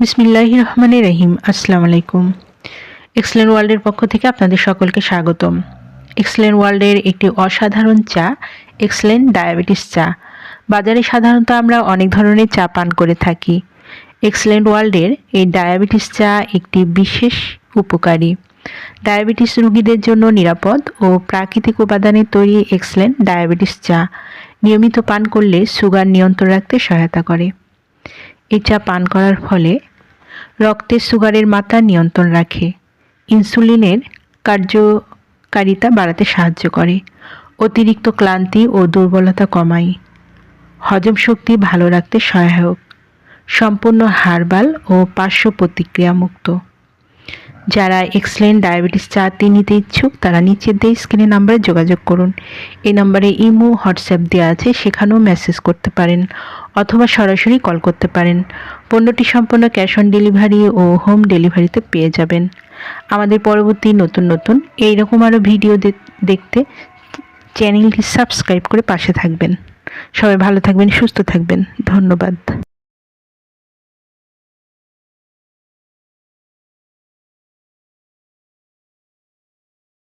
বিসমিল্লাহ রহমানের রহিম আসসালামু আলাইকুম এক্সেলেন্ট ওয়ার্ল্ডের পক্ষ থেকে আপনাদের সকলকে স্বাগতম। এক্সেলেন্ট ওয়ার্ল্ডের একটি অসাধারণ চা এক্সেলেন্ট ডায়াবেটিস চা। বাজারে সাধারণত আমরা অনেক ধরনের চা পান করে থাকি। এক্সেলেন্ট ওয়ার্ল্ডের এই ডায়াবেটিস চা একটি বিশেষ উপকারী। ডায়াবেটিস রোগীদের জন্য নিরাপদ ও প্রাকৃতিক উপাদানে তৈরি এক্সেলেন্ট ডায়াবেটিস চা। নিয়মিত পান করলে সুগার নিয়ন্ত্রণ রাখতে সহায়তা করে। এই চা পান করার ফলে রক্তের সুগারের মাত্রা নিয়ন্ত্রণ রাখে। ইনসুলিনের কার্যকারিতা বাড়াতে সাহায্য করে। অতিরিক্ত ক্লান্তি ও দুর্বলতা কমায়। হজম শক্তি ভালো রাখতে সহায়ক। সম্পূর্ণ হারবাল ও পার্শ্ব প্রতিক্রিয়া মুক্ত যারা এক্সেলেন্ট ডায়াবেটিস চাতে নিতে ইচ্ছুক, তারা নিচের দিয়ে স্ক্রিনে নাম্বারে যোগাযোগ করুন। এই নাম্বারে ইমো, হোয়াটসঅ্যাপ দেওয়া আছে, সেখানেও মেসেজ করতে পারেন অথবা সরাসরি কল করতে পারেন। পণ্যটি সম্পূর্ণ ক্যাশ অন ডেলিভারি ও হোম ডেলিভারিতে পেয়ে যাবেন। আমাদের পরবর্তী নতুন নতুন এই রকম আরও ভিডিও দেখতে চ্যানেলটি সাবস্ক্রাইব করে পাশে থাকবেন। সবাই ভালো থাকবেন, সুস্থ থাকবেন। ধন্যবাদ।